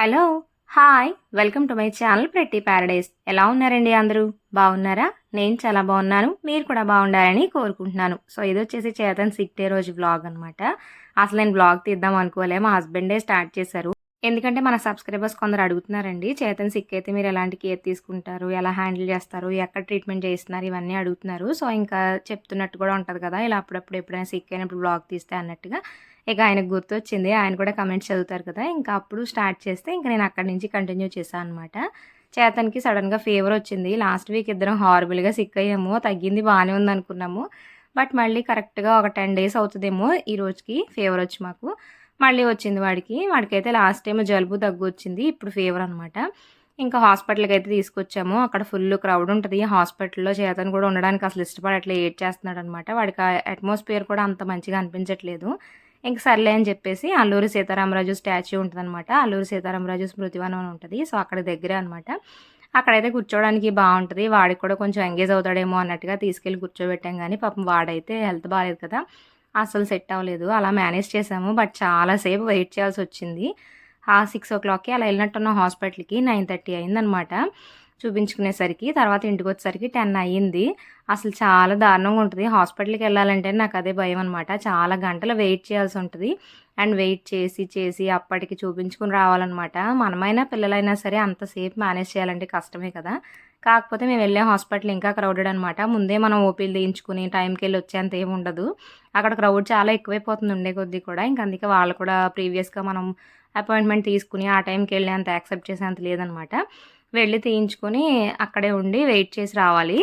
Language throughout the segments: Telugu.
Hello hi welcome to my channel pretty paradise ఎలా ఉన్నారండి అందరూ? బాగున్నారా? నేను చాలా బాగున్నాను. మీరు కూడా బాగుండాలని కోరుకుంటున్నాను. సో ఇది వచ్చేసి చేతన్ సిక్ డే రోజు బ్లాగ్ అనమాట అసలు నేను బ్లాగ్ తీద్దాం అనుకోలే. మా హస్బెండే స్టార్ట్ చేశారు. ఎందుకంటే మన సబ్స్క్రైబర్స్ కొందరు అడుగుతున్నారండి చేతన్ సిక్ అయితే మీరు ఎలాంటి కేర్ తీసుకుంటారు? ఎలా హ్యాండిల్ చేస్తారు? ఎక్కడ ట్రీట్మెంట్ చేస్తున్నారు ఇవన్నీ అడుగుతున్నారు. సో ఇంకా చెప్తున్నట్టు కూడా ఉంటుంది కదా ఇలా అప్పుడప్పుడు ఎప్పుడైనా సిక్ అయినప్పుడు బ్లాగ్ తీస్తే అన్నట్టుగా. ఇక ఆయనకు గుర్తొచ్చింది. ఆయన కూడా కమెంట్స్ చదువుతారు కదా. ఇంకా అప్పుడు స్టార్ట్ చేస్తే ఇంకా నేను అక్కడి నుంచి కంటిన్యూ చేశాను అనమాట చేతన్కి సడన్గా ఫీవర్ వచ్చింది. లాస్ట్ వీక్ ఇద్దరం హారబుల్గా సిక్ అయ్యాము. తగ్గింది బాగానే ఉంది అనుకున్నాము బట్ మళ్ళీ కరెక్ట్గా ఒక టెన్ డేస్ అవుతుందేమో ఈ రోజుకి ఫీవర్ వచ్చి మాకు. మళ్ళీ వచ్చింది వాడికి. వాడికైతే లాస్ట్ టైం జలుబు దగ్గు వచ్చింది. ఇప్పుడు ఫీవర్ అనమాట ఇంకా హాస్పిటల్కి అయితే తీసుకొచ్చాము. అక్కడ ఫుల్ క్రౌడ్ ఉంటుంది. హాస్పిటల్లో చేతను కూడా ఉండడానికి అసలు ఇష్టపడట్లే ఏడ్ చేస్తున్నాడు అనమాట వాడికి అట్మాస్ఫియర్ కూడా అంత మంచిగా అనిపించట్లేదు. ఇంక సర్లే అని చెప్పేసి అల్లూరి సీతారామరాజు స్టాచ్యూ ఉంటుందన్నమాట. అల్లూరి సీతారామరాజు స్మృతివనం అని ఉంటుంది. సో అక్కడ దగ్గరే అనమాట అక్కడైతే కూర్చోవడానికి బాగుంటుంది. వాడికి కూడా కొంచెం ఎంగేజ్ అవుతాడేమో అన్నట్టుగా తీసుకెళ్ళి కూర్చోబెట్టాం కానీ పాపం వాడైతే హెల్త్ బాగాలేదు కదా. అసలు సెట్ అవ్వలేదు. అలా మేనేజ్ చేసాము. బట్ చాలాసేపు వెయిట్ చేయాల్సి వచ్చింది. ఆ సిక్స్ ఓ క్లాక్కి అలా వెళ్ళినట్టున్న హాస్పిటల్కి నైన్ థర్టీ అయిందనమాట చూపించుకునేసరికి తర్వాత ఇంటికి వచ్చేసరికి టెన్ అయ్యింది. అసలు చాలా దారుణంగా ఉంటుంది. హాస్పిటల్కి వెళ్ళాలంటే నాకు అదే భయం అనమాట చాలా గంటలు వెయిట్ చేయాల్సి ఉంటుంది. అండ్ వెయిట్ చేసి చేసి అప్పటికి చూపించుకుని రావాలన్నమాట. మనమైనా పిల్లలైనా సరే అంతసేపు మేనేజ్ చేయాలంటే కష్టమే కదా. కాకపోతే మేము వెళ్ళే హాస్పిటల్ ఇంకా క్రౌడెడ్ అనమాట ముందే మనం ఓపీలు తీయించుకుని టైంకి వెళ్ళి వచ్చేంత ఏమి ఉండదు. అక్కడ క్రౌడ్ చాలా ఎక్కువైపోతుంది ఉండే కొద్దీ కూడా. ఇంకా అందుకే వాళ్ళు కూడా ప్రీవియస్గా మనం అపాయింట్మెంట్ తీసుకుని ఆ టైంకి వెళ్ళి అంత యాక్సెప్ట్ చేసేంత లేదనమాట వెళ్ళి తీయించుకొని అక్కడే ఉండి వెయిట్ చేసి రావాలి.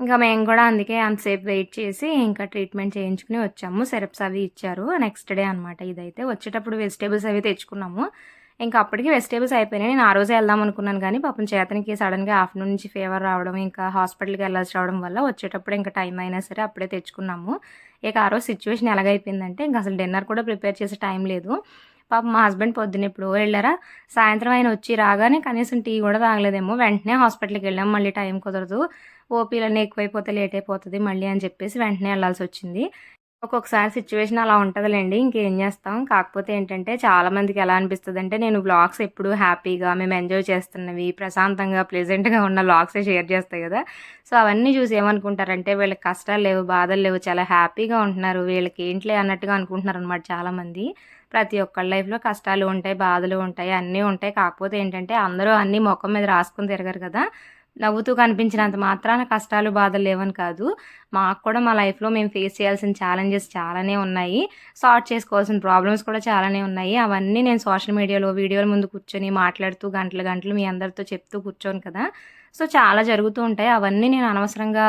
ఇంకా మేము కూడా అందుకే అంతసేపు వెయిట్ చేసి ఇంకా ట్రీట్మెంట్ చేయించుకుని వచ్చాము. సిరప్స్ అవి ఇచ్చారు. నెక్స్ట్ డే అనమాట ఇదైతే. వచ్చేటప్పుడు వెజిటేబుల్స్ అవి తెచ్చుకున్నాము. ఇంకా అప్పటికి వెజిటేబుల్స్ అయిపోయినాయి. నేను ఆ రోజే వెళ్దాం అనుకున్నాను కానీ పాపం చేతనికి సడన్గా ఆఫ్టర్నూన్ నుంచి ఫీవర్ రావడం ఇంకా హాస్పిటల్కి వెళ్ళాల్సి రావడం వల్ల వచ్చేటప్పుడు ఇంకా టైం అయినా సరే అప్పుడే తెచ్చుకున్నాము. ఇక ఆ రోజు సిచ్యువేషన్ ఎలాగైపోయిందంటే ఇంకా అసలు డిన్నర్ కూడా ప్రిపేర్ చేసే టైం లేదు. పాప మా హస్బెండ్ పొద్దున్న ఎప్పుడు వెళ్ళారా సాయంత్రం ఆయన వచ్చి రాగానే కనీసం టీ కూడా తాగలేదేమో వెంటనే హాస్పిటల్కి వెళ్ళాం మళ్ళీ టైం కుదరదు ఓపీలన్నీ ఎక్కువైపోతే లేట్ అయిపోతుంది మళ్ళీ అని చెప్పేసి వెంటనే వెళ్ళాల్సి వచ్చింది. ఒక్కొక్కసారి సిచ్యువేషన్ అలా ఉంటుందిలేండి ఇంకేం చేస్తాం? కాకపోతే ఏంటంటే చాలామందికి ఎలా అనిపిస్తుంది అంటే నేను వ్లాగ్స్ ఎప్పుడు హ్యాపీగా మేము ఎంజాయ్ చేస్తున్నవి ప్రశాంతంగా ప్లెజెంట్గా ఉన్న వ్లాగ్సే షేర్ చేస్తాయి కదా. సో అవన్నీ చూసి ఏమనుకుంటారంటే వీళ్ళకి కష్టాలు లేవు బాధలు లేవు చాలా హ్యాపీగా ఉంటున్నారు వీళ్ళకి ఏంట్లే అన్నట్టుగా అనుకుంటున్నారు అనమాట చాలామంది. ప్రతి ఒక్కళ్ళ లైఫ్లో కష్టాలు ఉంటాయి బాధలు ఉంటాయి అన్నీ ఉంటాయి. కాకపోతే ఏంటంటే అందరూ అన్నీ ముఖం మీద రాసుకుని తిరగరు కదా. నవ్వుతూ కనిపించినంత మాత్రాన కష్టాలు బాధలు లేవని కాదు. మాకు కూడా మా లైఫ్లో మేము ఫేస్ చేయాల్సిన ఛాలెంజెస్ చాలానే ఉన్నాయి. సార్ట్ చేసుకోవాల్సిన ప్రాబ్లమ్స్ కూడా చాలానే ఉన్నాయి. అవన్నీ నేను సోషల్ మీడియాలో వీడియోల ముందు కూర్చొని మాట్లాడుతూ గంటలు గంటలు మీ అందరితో చెప్తూ కూర్చోను కదా. సో చాలా జరుగుతూ ఉంటాయి. అవన్నీ నేను అనవసరంగా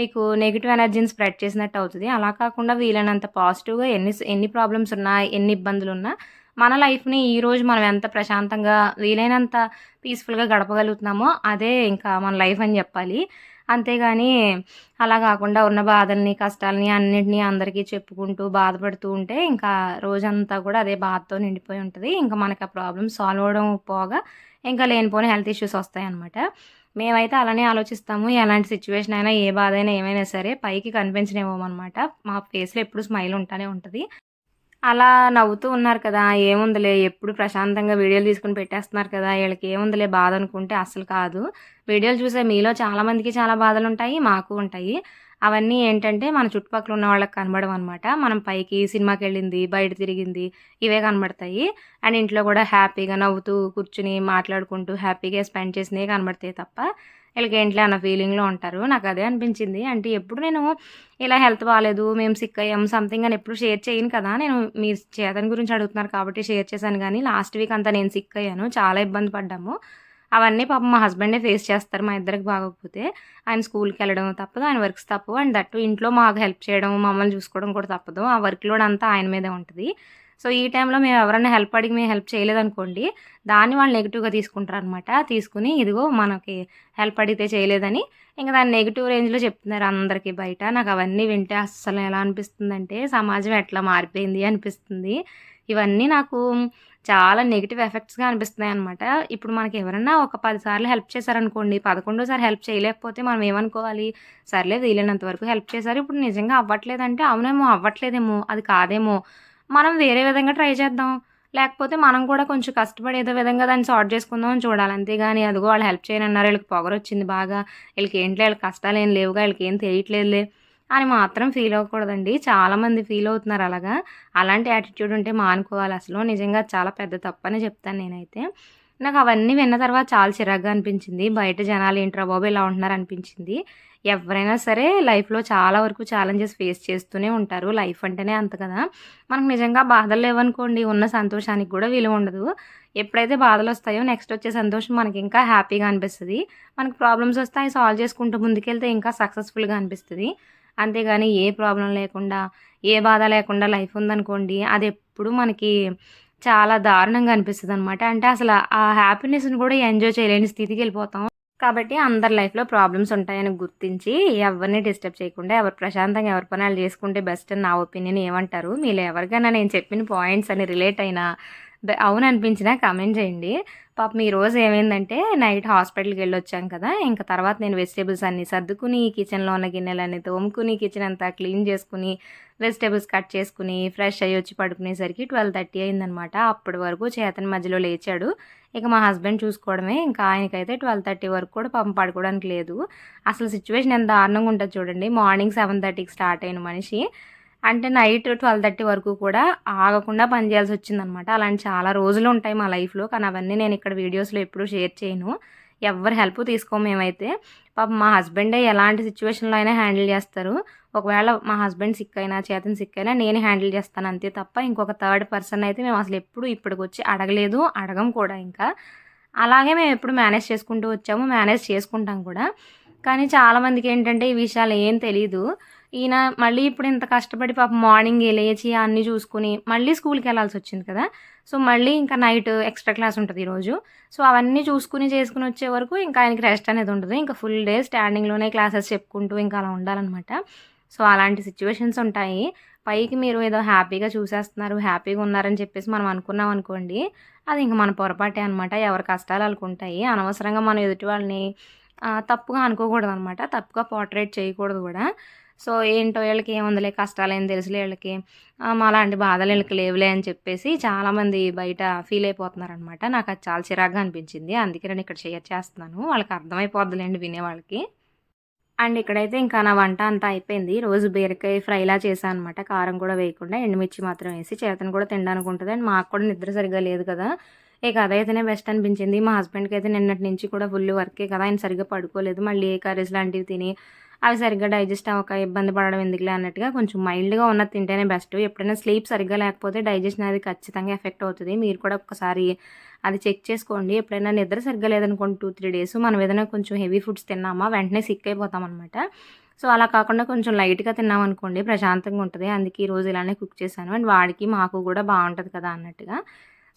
మీకు నెగిటివ్ ఎనర్జీని స్ప్రెడ్ చేసినట్టు అవుతుంది. అలా కాకుండా వీలైనంత పాజిటివ్గా ఎన్ని ఎన్ని ప్రాబ్లమ్స్ ఉన్నా ఎన్ని ఇబ్బందులు ఉన్నా మన లైఫ్ని ఈరోజు మనం ఎంత ప్రశాంతంగా వీలైనంత పీస్ఫుల్గా గడపగలుగుతున్నామో అదే ఇంకా మన లైఫ్ అని చెప్పాలి. అంతేగాని అలా కాకుండా ఉన్న బాధల్ని కష్టాలని అన్నింటినీ అందరికీ చెప్పుకుంటూ బాధపడుతూ ఉంటే ఇంకా రోజంతా కూడా అదే బాధతో నిండిపోయి ఉంటుంది. ఇంకా మనకి ఆ ప్రాబ్లమ్ సాల్వ్ అవడం పోగా ఇంకా లేనిపోని హెల్త్ ఇష్యూస్ వస్తాయి అన్నమాట మేమైతే అలానే ఆలోచిస్తాము ఎలాంటి సిచ్యువేషన్ అయినా ఏ బాధ అయినా ఏమైనా సరే పైకి కనిపించనివ్వమన్నమాట. మా ఫేస్లో ఎప్పుడు స్మైల్ ఉంటానే ఉంటుంది. అలా నవ్వుతూ ఉన్నారు కదా ఏముందిలే ఎప్పుడు ప్రశాంతంగా వీడియోలు తీసుకుని పెట్టేస్తున్నారు కదా వీళ్ళకి ఏముందిలే బాధ అనుకుంటే అసలు కాదు. వీడియోలు చూసే మీలో చాలామందికి చాలా బాధలు ఉంటాయి మాకు ఉంటాయి. అవన్నీ ఏంటంటే మన చుట్టుపక్కల ఉన్న వాళ్ళకి కనబడవు అనమాట మనం పైకి సినిమాకి వెళ్ళింది బయట తిరిగింది ఇవే కనబడతాయి. అండ్ ఇంట్లో కూడా హ్యాపీగా నవ్వుతూ కూర్చుని మాట్లాడుకుంటూ హ్యాపీగా స్పెండ్ చేసినవి కనబడతాయి తప్ప వీళ్ళకి ఏంట్లో అన్న ఫీలింగ్లో ఉంటారు. నాకు అదే అనిపించింది. అంటే ఎప్పుడు నేను ఇలా హెల్త్ బాగాలేదు మేము సిక్ అయ్యాం సంథింగ్ అని ఎప్పుడు షేర్ చేయను కదా. నేను మీ చేతన్ గురించి అడుగుతున్నారు కాబట్టి షేర్ చేశాను. కానీ లాస్ట్ వీక్ అంతా నేను సిక్ అయ్యాను. చాలా ఇబ్బంది పడ్డాము. అవన్నీ పాపం మా హస్బెండే ఫేస్ చేస్తారు మా ఇద్దరికి బాగోకపోతే. ఆయన స్కూల్కి వెళ్ళడం తప్పదు ఆయన వర్క్స్ తప్పవు. అండ్ దట్టు ఇంట్లో మాకు హెల్ప్ చేయడం మమ్మల్ని చూసుకోవడం కూడా తప్పదు. ఆ వర్క్ లోడ్ అంతా ఆయన మీదే ఉంటుంది. సో ఈ టైంలో మేము ఎవరైనా హెల్ప్ అడిగి మేము హెల్ప్ చేయలేదనుకోండి దాన్ని వాళ్ళు నెగిటివ్గా తీసుకుంటారు అనమాట తీసుకుని ఇదిగో మనకి హెల్ప్ అడిగితే చేయలేదని ఇంకా దాన్ని నెగిటివ్ రేంజ్లో చెప్తున్నారు అందరికీ బయట. నాకు అవన్నీ వింటే అస్సలు ఎలా అనిపిస్తుందంటే సమాజం ఎట్లా మారిపోయింది అనిపిస్తుంది. ఇవన్నీ నాకు చాలా నెగిటివ్ ఎఫెక్ట్స్గా అనిపిస్తున్నాయి అనమాట ఇప్పుడు మనకి ఎవరన్నా ఒక పదిసార్లు హెల్ప్ చేశారనుకోండి పదకొండోసారి హెల్ప్ చేయలేకపోతే మనం ఏమనుకోవాలి? సర్లే వీలైనంత వరకు హెల్ప్ చేశారు ఇప్పుడు నిజంగా అవ్వట్లేదంటే అవునేమో అవ్వట్లేదేమో అది కాదేమో. మనం వేరే విధంగా ట్రై చేద్దాం. లేకపోతే మనం కూడా కొంచెం కష్టపడి ఏదో విధంగా దాన్ని సార్ట్ చేసుకుందాం అని చూడాలి. అంతేగాని అదిగో వాళ్ళు హెల్ప్ చేయనన్నారు వీళ్ళకి పొగరొచ్చింది బాగా వీళ్ళకి ఏంటి వీళ్ళకి కష్టాలు ఏం లేవుగా వీళ్ళకి ఏం తెలియట్లేదులే. అని మాత్రం ఫీల్ అవ్వకూడదండి. చాలామంది ఫీల్ అవుతున్నారు అలాగా. అలాంటి యాటిట్యూడ్ ఉంటే మానుకోవాలి అసలు. నిజంగా చాలా పెద్ద తప్పని చెప్తాను నేనైతే. నాకు అవన్నీ విన్న తర్వాత చాలా చిరాగ్గా అనిపించింది. బయట జనాలు ఏంట్రా బాబు ఇలా ఉంటున్నారు? అనిపించింది. ఎవరైనా సరే లైఫ్లో చాలా వరకు ఛాలెంజెస్ ఫేస్ చేస్తూనే ఉంటారు. లైఫ్ అంటేనే అంత కదా. మనకు నిజంగా బాధలు లేవనుకోండి ఉన్న సంతోషానికి కూడా విలువ ఉండదు. ఎప్పుడైతే బాధలు వస్తాయో నెక్స్ట్ వచ్చే సంతోషం మనకి ఇంకా హ్యాపీగా అనిపిస్తుంది. మనకు ప్రాబ్లమ్స్ వస్తాయి సాల్వ్ చేసుకుంటూ ముందుకెళ్తే ఇంకా సక్సెస్ఫుల్గా అనిపిస్తుంది. అంతేగాని ఏ ప్రాబ్లం లేకుండా ఏ బాధ లేకుండా లైఫ్ ఉందనుకోండి అది ఎప్పుడు మనకి చాలా దారుణంగా అనిపిస్తుంది అనమాట అంటే అసలు ఆ హ్యాపీనెస్ని కూడా ఎంజాయ్ చేయలేని స్థితికి వెళ్ళిపోతాం. కాబట్టి అందరి లైఫ్లో ప్రాబ్లమ్స్ ఉంటాయని గుర్తించి ఎవరిని డిస్టర్బ్ చేయకుండా ఎవరు ప్రశాంతంగా ఎవరి పనులు చేసుకుంటే బెస్ట్ అని నా ఒపీనియన్ ఏమంటారు? మీరు ఎవరికైనా నేను చెప్పిన పాయింట్స్ అని రిలేట్ అయినా అవును అనిపించినా కమెంట్ చేయండి. పాపం ఈ రోజు ఏమైందంటే నైట్ హాస్పిటల్కి వెళ్ళి వచ్చాం కదా ఇంకా తర్వాత నేను వెజిటేబుల్స్ అన్ని సర్దుకుని కిచెన్లో ఉన్న గిన్నెలన్నీ తోముకుని కిచెన్ అంతా క్లీన్ చేసుకుని వెజిటేబుల్స్ కట్ చేసుకుని ఫ్రెష్ అయ్యి వచ్చి పడుకునేసరికి ట్వెల్వ్ థర్టీ అయిందనమాట. అప్పటి వరకు చేతని మధ్యలో లేచాడు. ఇక మా హస్బెండ్ చూసుకోవడమే ఇంకా ఆయనకైతే ట్వెల్వ్ థర్టీ వరకు కూడా పంప పడుకోవడానికి లేదు. అసలు సిచ్యువేషన్ ఎంత దారుణంగా ఉంటుంది చూడండి. మార్నింగ్ సెవెన్ థర్టీకి స్టార్ట్ అయిన మనిషి. అంటే నైట్ ట్వెల్వ్ థర్టీ వరకు కూడా ఆగకుండా పనిచేయాల్సి వచ్చిందనమాట. అలాంటి చాలా రోజులు ఉంటాయి మా లైఫ్లో. కానీ అవన్నీ నేను ఇక్కడ వీడియోస్లో ఎప్పుడూ షేర్ చేయను. ఎవరి హెల్ప్ తీసుకోము మేమైతే. పాప మా హస్బెండే ఎలాంటి సిచ్యువేషన్లో అయినా హ్యాండిల్ చేస్తారు. ఒకవేళ మా హస్బెండ్ సిక్ అయినా చేతన్ సిక్ అయినా నేను హ్యాండిల్ చేస్తాను అంతే తప్ప ఇంకొక థర్డ్ పర్సన్ అయితే మేము అసలు ఎప్పుడు ఇప్పటికి వచ్చి అడగలేదు అడగం కూడా ఇంకా. అలాగే మేము ఎప్పుడు మేనేజ్ చేసుకుంటూ వచ్చాము. మేనేజ్ చేసుకుంటాం కూడా. కానీ చాలామందికి ఏంటంటే ఈ విషయాలు ఏం తెలియదు ఈయన మళ్ళీ ఇప్పుడు ఇంత కష్టపడి పాప మార్నింగ్ లేచి అన్నీ చూసుకుని మళ్ళీ స్కూల్కి వెళ్ళాల్సి వచ్చింది కదా. సో మళ్ళీ ఇంకా నైట్ ఎక్స్ట్రా క్లాస్ ఉంటుంది ఈరోజు సో అవన్నీ చూసుకుని చేసుకుని వచ్చే వరకు ఇంకా ఆయనకి రెస్ట్ అనేది ఉండదు. ఇంకా ఫుల్ డే స్టాండింగ్లోనే క్లాసెస్ చెప్పుకుంటూ ఇంకా అలా ఉండాలన్నమాట. సో అలాంటి సిచ్యువేషన్స్ ఉంటాయి. పైకి మీరు ఏదో హ్యాపీగా చూసేస్తున్నారు హ్యాపీగా ఉన్నారని చెప్పేసి మనం అనుకున్నాం అనుకోండి అది ఇంకా మన పొరపాటే అనమాట ఎవరి కష్టాలు అనుకుంటాయి అనవసరంగా మనం ఎదుటి వాళ్ళని తప్పుగా అనుకోకూడదు అనమాట తప్పుగా పోర్ట్రేట్ చేయకూడదు కూడా. సో ఏంటో వీళ్ళకి ఏముందిలే కష్టాలు ఏం తెలుసులే వీళ్ళకి. అలాంటి బాధలు వీళ్ళకి లేవులే అని చెప్పేసి చాలామంది బయట ఫీల్ అయిపోతున్నారనమాట నాకు అది చాలా చిరాగ్గా అనిపించింది. అందుకే నేను ఇక్కడ షేర్ చేస్తున్నాను. వాళ్ళకి అర్థమైపోద్దులేండి వినేవాళ్ళకి అండ్ ఇక్కడైతే ఇంకా నా వంట అంతా అయిపోయింది. రోజు బీరకాయ ఫ్రైలా చేశాను అనమాట కారం కూడా వేయకుండా ఎండుమిర్చి మాత్రం వేసి చేతను కూడా తినడానికి ఉంటుంది అండ్ మాకు కూడా నిద్ర సరిగ్గా లేదు కదా. ఇక అదైతేనే బెస్ట్ అనిపించింది. మా హస్బెండ్కి అయితే నిన్నటి నుంచి కూడా ఫుల్ వర్కే కదా. ఆయన సరిగ్గా పడుకోలేదు. మళ్ళీ ఏ కర్రీస్ లాంటివి తిని అవి సరిగ్గా డైజెస్ట్ అవ్వక ఇబ్బంది పడడం ఎందుకులే అన్నట్టుగా కొంచెం మైల్డ్గా ఉన్నది తింటేనే బెస్ట్. ఎప్పుడైనా స్లీప్ సరిగ్గా లేకపోతే డైజెషన్ అనేది ఖచ్చితంగా ఎఫెక్ట్ అవుతుంది. మీరు కూడా ఒక్కసారి అది చెక్ చేసుకోండి. ఎప్పుడైనా నిద్ర సరిగ్గా లేదనుకోండి టూ త్రీ డేస్ మనం ఏదైనా కొంచెం హెవీ ఫుడ్స్ తిన్నామా వెంటనే సిక్ అయిపోతాం అనమాట సో అలా కాకుండా కొంచెం లైట్గా తిన్నామనుకోండి ప్రశాంతంగా ఉంటుంది. అందుకే ఈరోజు ఇలానే కుక్ చేశాను. అండ్ వాడికి మాకు కూడా బాగుంటుంది కదా అన్నట్టుగా.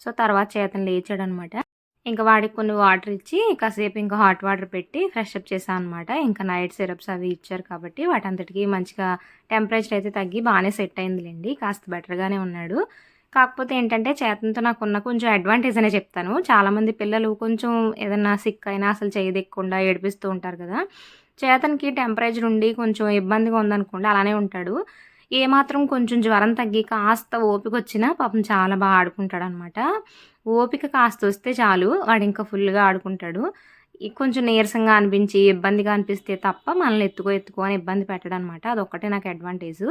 సో తర్వాత చేతను లేచాడనమాట ఇంకా వాడికి కొన్ని వాటర్ ఇచ్చి కాసేపు ఇంకా హాట్ వాటర్ పెట్టి ఫ్రెష్ అప్ చేశాను అనమాట ఇంకా నైట్ సిరప్స్ అవి ఇచ్చారు కాబట్టి వాటంతటికి మంచిగా టెంపరేచర్ అయితే తగ్గి బాగానే సెట్ అయిందిలేండి. కాస్త బెటర్గానే ఉన్నాడు. కాకపోతే ఏంటంటే చేతంతో నాకున్న కొంచెం అడ్వాంటేజ్ అనే చెప్తాను. చాలామంది పిల్లలు కొంచెం ఏదన్నా సిక్ అయినా అసలు చేయదెక్కకుండా ఏడిపిస్తూ ఉంటారు కదా. చేతనికి టెంపరేచర్ ఉండి కొంచెం ఇబ్బందిగా ఉందనుకోండి అలానే ఉంటాడు. ఏమాత్రం కొంచెం జ్వరం తగ్గి కాస్త ఓపిక వచ్చినా పాపం చాలా బాగా ఆడుకుంటాడు అనమాట ఓపిక కాస్త వస్తే చాలు వాడు ఇంకా ఫుల్గా ఆడుకుంటాడు కొంచెం నీరసంగా అనిపించి ఇబ్బందిగా అనిపిస్తే తప్ప మనల్ని ఎత్తుకో ఎత్తుకో అని ఇబ్బంది పెట్టడం అనమాట అదొక్కటే నాకు అడ్వాంటేజ్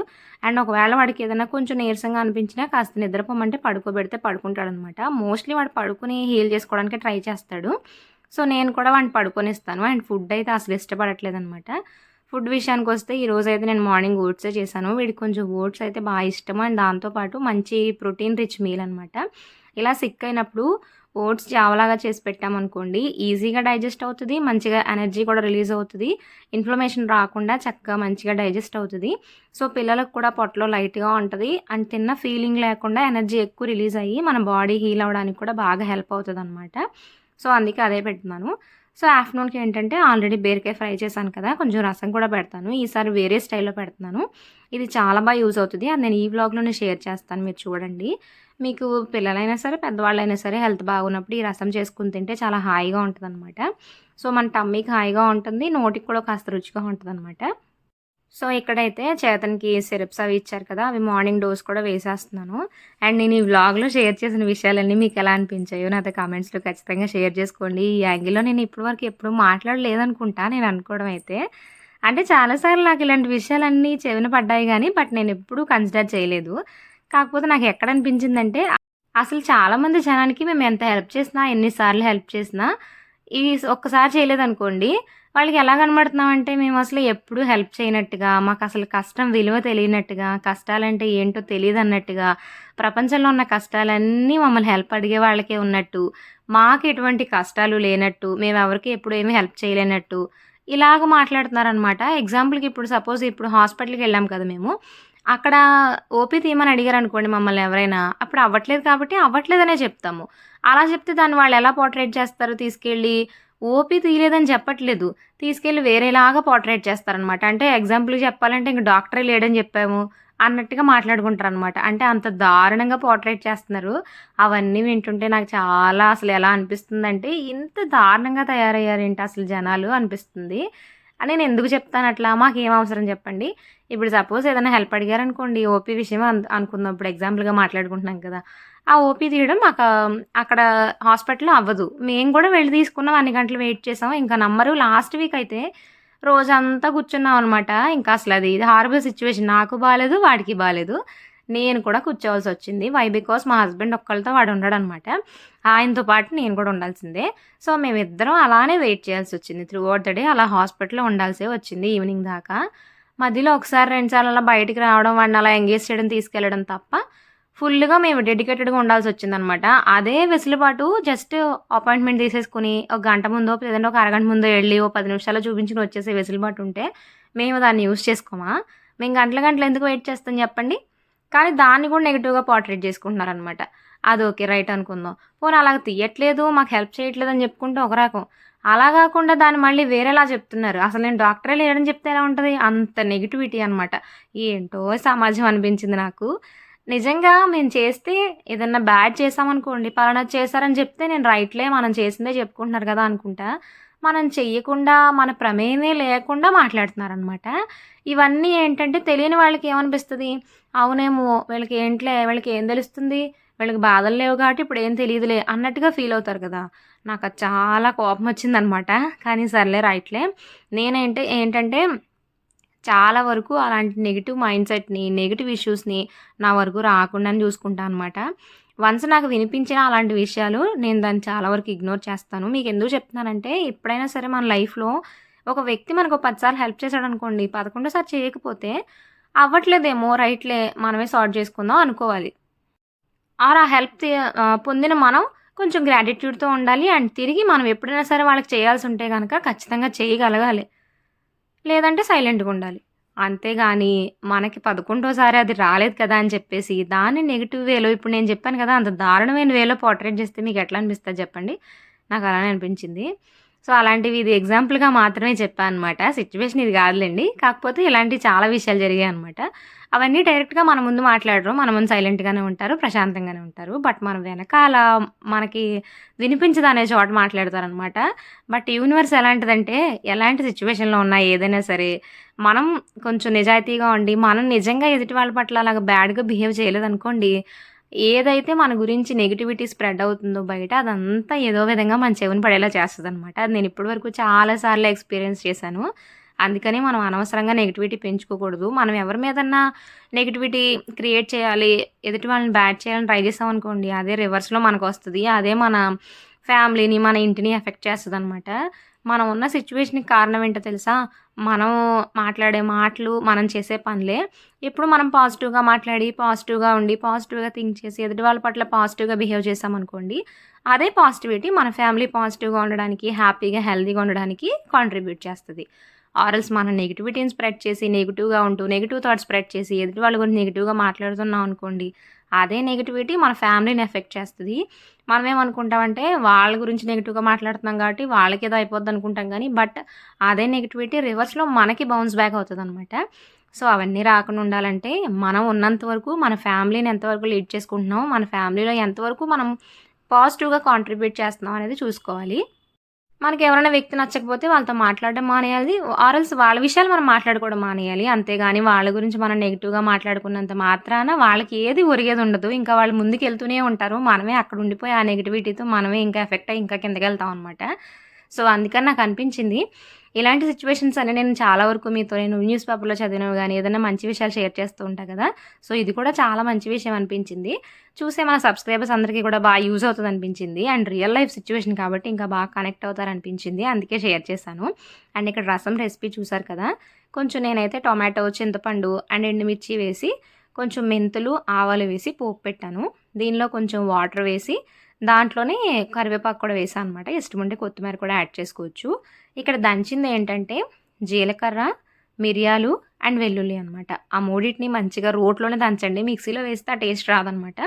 అండ్ ఒకవేళ వాడికి ఏదైనా కొంచెం నీరసంగా అనిపించినా కాస్త నిద్రపోమంటే పడుకోబెడితే పడుకుంటాడు అనమాట మోస్ట్లీ వాడు పడుకుని హీల్ చేసుకోవడానికి ట్రై చేస్తాడు. సో నేను కూడా వాడిని పడుకొనిస్తాను. అండ్ ఫుడ్ అయితే అసలు ఇష్టపడట్లేదు అనమాట ఫుడ్ విషయానికి వస్తే ఈరోజు అయితే నేను మార్నింగ్ ఓట్సే చేశాను. వీడికి కొంచెం ఓట్స్ అయితే బాగా ఇష్టం అండ్ దాంతోపాటు మంచి ప్రోటీన్ రిచ్ మీల్ అనమాట ఇలా సిక్ అయినప్పుడు ఓట్స్ జావలాగా చేసి పెట్టామనుకోండి ఈజీగా డైజెస్ట్ అవుతుంది మంచిగా ఎనర్జీ కూడా రిలీజ్ అవుతుంది. ఇన్ఫ్లమేషన్ రాకుండా చక్కగా మంచిగా డైజెస్ట్ అవుతుంది. సో పిల్లలకు కూడా పొట్టలో లైట్గా ఉంటుంది అండ్ తిన్న ఫీలింగ్ లేకుండా ఎనర్జీ ఎక్కువ రిలీజ్ అయ్యి మన బాడీ హీల్ అవ్వడానికి కూడా బాగా హెల్ప్ అవుతుంది అనమాట సో అందుకే అదే పెడుతున్నాను. సో ఆఫ్టర్నూన్కి ఏంటంటే ఆల్రెడీ బీరకాయ ఫ్రై చేశాను కదా కొంచెం రసం కూడా పెడతాను. ఈసారి వేరే స్టైల్లో పెడుతున్నాను. ఇది చాలా బాగా యూజ్ అవుతుంది. అది నేను ఈ వ్లాగ్లోనే షేర్ చేస్తాను మీరు చూడండి. మీకు పిల్లలైనా సరే పెద్దవాళ్ళైనా సరే హెల్త్ బాగున్నప్పుడు ఈ రసం చేసుకుని తింటే చాలా హాయిగా ఉంటుంది అనమాట సో మన టమ్మీకి హాయిగా ఉంటుంది నోటికి కూడా కాస్త రుచిగా ఉంటుంది అనమాట సో ఇక్కడైతే చేతన్కి సిరప్స్ అవి ఇచ్చారు కదా అవి మార్నింగ్ డోస్ కూడా వేసేస్తున్నాను. అండ్ నేను ఈ వ్లాగ్లో షేర్ చేసిన విషయాలన్నీ మీకు ఎలా అనిపించాయో నాతో కామెంట్స్లో ఖచ్చితంగా షేర్ చేసుకోండి. ఈ యాంగిల్లో నేను ఇప్పటివరకు ఎప్పుడు మాట్లాడలేదనుకుంటా నేను అనుకోవడం అయితే. అంటే చాలాసార్లు నాకు ఇలాంటి విషయాలన్నీ చెవిన పడ్డాయి కానీ బట్ నేను ఎప్పుడూ కన్సిడర్ చేయలేదు. కాకపోతే నాకు ఎక్కడ అనిపించిందంటే అసలు చాలామంది జనానికి మేము ఎంత హెల్ప్ చేసినా ఎన్నిసార్లు హెల్ప్ చేసినా ఈ ఒక్కసారి చేయలేదనుకోండి వాళ్ళకి ఎలా కనబడుతున్నామంటే మేము అసలు ఎప్పుడూ హెల్ప్ చేయనట్టుగా మాకు అసలు కష్టం విలువ తెలియనట్టుగా కష్టాలంటే ఏంటో తెలియదు అన్నట్టుగా ప్రపంచంలో ఉన్న కష్టాలన్నీ మమ్మల్ని హెల్ప్ అడిగే వాళ్ళకే ఉన్నట్టు మాకు ఎటువంటి కష్టాలు లేనట్టు మేము ఎవరికి ఎప్పుడు ఏమీ హెల్ప్ చేయలేనట్టు ఇలాగ మాట్లాడుతున్నారనమాట ఎగ్జాంపుల్కి ఇప్పుడు సపోజ్ ఇప్పుడు హాస్పిటల్కి వెళ్ళాం కదా మేము. అక్కడ ఓపీ తీయమని అడిగారు అనుకోండి మమ్మల్ని ఎవరైనా అప్పుడు అవ్వట్లేదు కాబట్టి అవ్వట్లేదనే చెప్తాము. అలా చెప్తే దాన్ని వాళ్ళు ఎలా పోర్ట్రేట్ చేస్తారు? తీసుకెళ్ళి ఓపీ తీయలేదని చెప్పట్లేదు. తీసుకెళ్ళి వేరేలాగా పోర్ట్రేట్ చేస్తారనమాట అంటే ఎగ్జాంపుల్ చెప్పాలంటే ఇంక డాక్టరే లేడని చెప్పాము అన్నట్టుగా మాట్లాడుకుంటారు అనమాట అంటే అంత దారుణంగా పోర్ట్రేట్ చేస్తున్నారు. అవన్నీ వింటుంటే నాకు చాలా అసలు ఎలా అనిపిస్తుందంటే ఇంత దారుణంగా తయారయ్యారేంటి అసలు జనాలు అనిపిస్తుంది. అని నేను ఎందుకు చెప్తాను అట్లా? మాకు ఏం అవసరం చెప్పండి. ఇప్పుడు సపోజ్ ఏదైనా హెల్ప్ అడిగారనుకోండి ఓపీ విషయం అనుకుందాం. ఇప్పుడు ఎగ్జాంపుల్గా మాట్లాడుకుంటున్నాం కదా. ఆ ఓపీ తీయడం మాకు అక్కడ హాస్పిటల్లో అవ్వదు. మేము కూడా వెళ్ళి తీసుకున్నాం. అన్ని గంటలు వెయిట్ చేసాం. ఇంకా నంబరు లాస్ట్ వీక్ అయితే రోజంతా కూర్చున్నాం అనమాట ఇంకా అసలు అది ఇది హారబుల్ సిచ్యువేషన్ నాకు బాగాలేదు వాడికి బాగాలేదు నేను కూడా కూర్చోవాల్సి వచ్చింది. వై బికాస్ మా హస్బెండ్ ఒక్కళ్ళతో వాడు ఉండడు అనమాట ఆయనతో పాటు నేను కూడా ఉండాల్సిందే. సో మేమిద్దరం అలానే వెయిట్ చేయాల్సి వచ్చింది. త్రూ అవుట్ ద డే అలా హాస్పిటల్లో ఉండాల్సే వచ్చింది ఈవినింగ్ దాకా. మధ్యలో ఒకసారి రెండుసార్లు అలా బయటికి రావడం వాడిని అలా ఎంగేజ్ చేయడం తీసుకెళ్ళడం తప్ప ఫుల్గా మేము డెడికేటెడ్గా ఉండాల్సి వచ్చిందనమాట. అదే వెసులుబాటు జస్ట్ అపాయింట్మెంట్ తీసేసుకుని ఒక గంట ముందో లేదంటే ఒక అరగంట ముందో వెళ్ళి ఓ పది నిమిషాలు చూపించుకుని వచ్చేసే వెసులుబాటు ఉంటే మేము దాన్ని యూస్ చేసుకోమా? మేము గంటల గంటలు ఎందుకు వెయిట్ చేస్తాం చెప్పండి? కానీ దాన్ని కూడా నెగిటివ్గా పోర్ట్రేట్ చేసుకుంటున్నారనమాట అది ఓకే రైట్ అనుకుందాం. పోనీ అలాగ తీయట్లేదు మాకు హెల్ప్ చేయట్లేదు అని చెప్పుకుంటే ఒక రకం. అలా కాకుండా దాన్ని మళ్ళీ వేరేలా చెప్తున్నారు. అసలు నేను డాక్టరే లేడని చెప్తే ఎలా ఉంటుంది? అంత నెగిటివిటీ అనమాట ఏంటో సమాజం అనిపించింది నాకు. నిజంగా మేము చేస్తే ఏదన్నా బ్యాడ్ చేసామనుకోండి పలానా చేశారని చెప్తే నేను రైట్లే మనం చేసిందే చెప్పుకుంటున్నారు కదా అనుకుంటా. మనం చెయ్యకుండా మన ప్రమేయమే లేకుండా మాట్లాడుతున్నారనమాట ఇవన్నీ ఏంటంటే తెలియని వాళ్ళకి ఏమనిపిస్తుంది? అవునేమో వీళ్ళకి ఏంట్లే వీళ్ళకి ఏం తెలుస్తుంది? వీళ్ళకి బాధలు లేవు కాబట్టి ఇప్పుడు ఏం తెలియదులే అన్నట్టుగా ఫీల్ అవుతారు కదా. నాకు అది చాలా కోపం వచ్చిందనమాట. కానీ సర్లే రైట్లే. నేనేంటే ఏంటంటే చాలా వరకు అలాంటి నెగిటివ్ మైండ్ సెట్ని నెగిటివ్ ఇష్యూస్ని నా వరకు రాకుండా చూసుకుంటాను అనమాట. వన్స్ నాకు వినిపించిన అలాంటి విషయాలు నేను దాన్ని చాలా వరకు ఇగ్నోర్ చేస్తాను. మీకు ఎందుకు చెప్తున్నానంటే ఎప్పుడైనా సరే మన లైఫ్లో ఒక వ్యక్తి మనకు పదిసార్లు హెల్ప్ చేశాడు అనుకోండి పదకొండోసారి చేయకపోతే అవ్వట్లేదేమో రైట్లే మనమే సార్ట్ చేసుకుందాం అనుకోవాలి. ఆర్ ఆ హెల్ప్ పొందిన మనం కొంచెం గ్రాటిట్యూడ్తో ఉండాలి అండ్ తిరిగి మనం ఎప్పుడైనా సరే వాళ్ళకి చేయాల్సి ఉంటే కనుక ఖచ్చితంగా చేయగలగాలి. లేదంటే సైలెంట్గా ఉండాలి. అంతేగాని మనకి పదకొండోసారి అది రాలేదు కదా అని చెప్పేసి దాన్ని నెగిటివ్ వేలో ఇప్పుడు నేను చెప్పాను కదా అంత దారుణమైన వేలో పోర్ట్రేట్ చేస్తే మీకు ఎట్లా అనిపిస్తుంది చెప్పండి? నాకు అలానే అనిపించింది. సో అలాంటివి ఇది ఎగ్జాంపుల్గా మాత్రమే చెప్పాను అనమాట సిచ్యువేషన్ ఇది కాదులేండి. కాకపోతే ఇలాంటి చాలా విషయాలు జరిగాయి అనమాట అవన్నీ డైరెక్ట్గా మన ముందు మాట్లాడరు. మన ముందు సైలెంట్గానే ఉంటారు ప్రశాంతంగానే ఉంటారు. బట్ మనం వెనకాల మనకి వినిపించదు అనే చోట మాట్లాడతారనమాట బట్ యూనివర్స్ ఎలాంటిదంటే ఎలాంటి సిచ్యువేషన్లో ఉన్నా ఏదైనా సరే మనం కొంచెం నిజాయితీగా ఉండి మనం నిజంగా ఎదుటి వాళ్ళ పట్ల అలాగ బ్యాడ్గా బిహేవ్ చేయలేదనుకోండి ఏదైతే మన గురించి నెగిటివిటీ స్ప్రెడ్ అవుతుందో బయట అదంతా ఏదో విధంగా మన చెవిని పడేలా చేస్తుంది అనమాట అది నేను ఇప్పటివరకు చాలాసార్లు ఎక్స్పీరియన్స్ చేశాను. అందుకని మనం అనవసరంగా నెగిటివిటీ పెంచుకోకూడదు. మనం ఎవరి మీదన్నా నెగిటివిటీ క్రియేట్ చేయాలి ఎదుటి వాళ్ళని బ్యాడ్ చేయాలని ట్రై చేస్తాం అనుకోండి అదే రివర్స్లో మనకు వస్తుంది. అదే మన ఫ్యామిలీని మన ఇంటిని ఎఫెక్ట్ చేస్తుంది అనమాట మనం ఉన్న సిచ్యువేషన్కి కారణం ఏంటో తెలుసా? మనం మాట్లాడే మాటలు మనం చేసే పనులే. ఇప్పుడు మనం పాజిటివ్గా మాట్లాడి పాజిటివ్గా ఉండి పాజిటివ్గా థింక్ చేసి ఎదుటి వాళ్ళ పట్ల పాజిటివ్గా బిహేవ్ చేసామనుకోండి అదే పాజిటివిటీ మన ఫ్యామిలీ పాజిటివ్గా ఉండడానికి హ్యాపీగా హెల్తీగా ఉండడానికి కాంట్రిబ్యూట్ చేస్తుంది. ఆరల్స్ మనం నెగిటివిటీని స్ప్రెడ్ చేసి నెగిటివ్గా ఉంటూ నెగిటివ్ థాట్స్ స్ప్రెడ్ చేసి ఎదుటి వాళ్ళ గురించి నెగిటివ్గా మాట్లాడుతున్నాం అనుకోండి అదే నెగిటివిటీ మన ఫ్యామిలీని ఎఫెక్ట్ చేస్తుంది. మనం ఏమనుకుంటామంటే వాళ్ళ గురించి నెగిటివ్గా మాట్లాడుతున్నాం కాబట్టి వాళ్ళకి ఏదో అయిపోద్ది అనుకుంటాం కానీ బట్ అదే నెగిటివిటీ రివర్స్లో మనకి బౌన్స్ బ్యాక్ అవుతుంది అనమాట సో అవన్నీ రాకుండా ఉండాలంటే మనం ఉన్నంత వరకు మన ఫ్యామిలీని ఎంతవరకు లీడ్ చేసుకుంటున్నాం మన ఫ్యామిలీలో ఎంతవరకు మనం పాజిటివ్గా కాంట్రిబ్యూట్ చేస్తున్నాం అనేది చూసుకోవాలి. మనకి ఎవరైనా వ్యక్తి నచ్చకపోతే వాళ్ళతో మాట్లాడడం మానేయాలి. ఆర్ఎల్స్ వాళ్ళ విషయాలు మనం మాట్లాడుకోవడం మానేయాలి. అంతేగాని వాళ్ళ గురించి మనం నెగిటివ్గా మాట్లాడుకున్నంత మాత్రాన వాళ్ళకి ఏది ఒరిగేది ఉండదు. ఇంకా వాళ్ళు ముందుకు వెళ్తూనే ఉంటారు. మనమే అక్కడ ఉండిపోయి ఆ నెగిటివిటీతో మనమే ఇంకా ఎఫెక్ట్ అయ్యి ఇంకా కిందకి వెళ్తాం అనమాట సో అందుకని నాకు అనిపించింది. ఇలాంటి సిచ్యువేషన్స్ అనే నేను చాలా వరకు మీతో నేను న్యూస్ పేపర్లో చదివినవి కానీ ఏదైనా మంచి విషయాలు షేర్ చేస్తూ ఉంటాను కదా. సో ఇది కూడా చాలా మంచి విషయం అనిపించింది. చూసే మన సబ్స్క్రైబర్స్ అందరికీ కూడా బాగా యూజ్ అవుతుంది అనిపించింది. అండ్ రియల్ లైఫ్ సిచ్యువేషన్ కాబట్టి ఇంకా బాగా కనెక్ట్ అవుతారు అనిపించింది. అందుకే షేర్ చేశాను. అండ్ ఇక్కడ రసం రెసిపీ చూసారు కదా. కొంచెం నేనైతే టొమాటో చింతపండు అండ్ ఎండుమిర్చి వేసి కొంచెం మెంతులు ఆవాలు వేసి పోపు పెట్టాను. దీనిలో కొంచెం వాటర్ వేసి దాంట్లోనే కరివేపాకు కూడా వేసాను అనమాట ఇష్టం ఉంటే కొత్తిమీర కూడా యాడ్ చేసుకోవచ్చు. ఇక్కడ దంచింది ఏంటంటే జీలకర్ర మిరియాలు అండ్ వెల్లుల్లి అనమాట ఆ మూడింటిని మంచిగా రోట్లోనే దంచండి. మిక్సీలో వేస్తే ఆ టేస్ట్ రాదనమాట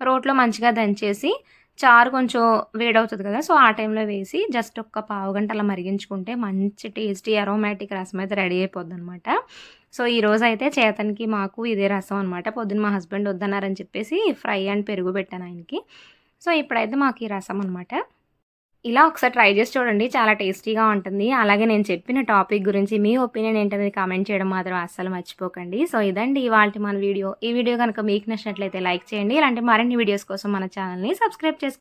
రోట్లో మంచిగా దంచేసి చారు కొంచెం వేడవుతుంది కదా సో ఆ టైంలో వేసి జస్ట్ ఒక్క పావు గంట అలా మరిగించుకుంటే మంచి టేస్టీ అరోమాటిక్ రసం అయితే రెడీ అయిపోద్ది అనమాట సో ఈరోజు అయితే చేతనికి మాకు ఇదే రసం అనమాట పొద్దున్న మా హస్బెండ్ వద్దన్నారని చెప్పేసి ఫ్రై అండ్ పెరుగు పెట్టాను ఆయనకి. సో ఇప్పుడైతే మాకు ఈ రసం అనమాట ఇలా ఒకసారి ట్రై చేసి చూడండి. చాలా టేస్టీగా ఉంటుంది. అలాగే నేను చెప్పిన టాపిక్ గురించి మీ ఒపీనియన్ ఏంటనేది కామెంట్ చేయడం మాత్రం అస్సలు మర్చిపోకండి. సో ఇదండి ఇవాళ మన వీడియో. ఈ వీడియో కనుక మీకు నచ్చినట్లయితే లైక్ చేయండి. ఇలాంటి మరిన్ని వీడియోస్ కోసం మన ఛానల్ని సబ్స్క్రైబ్ చేసుకోండి.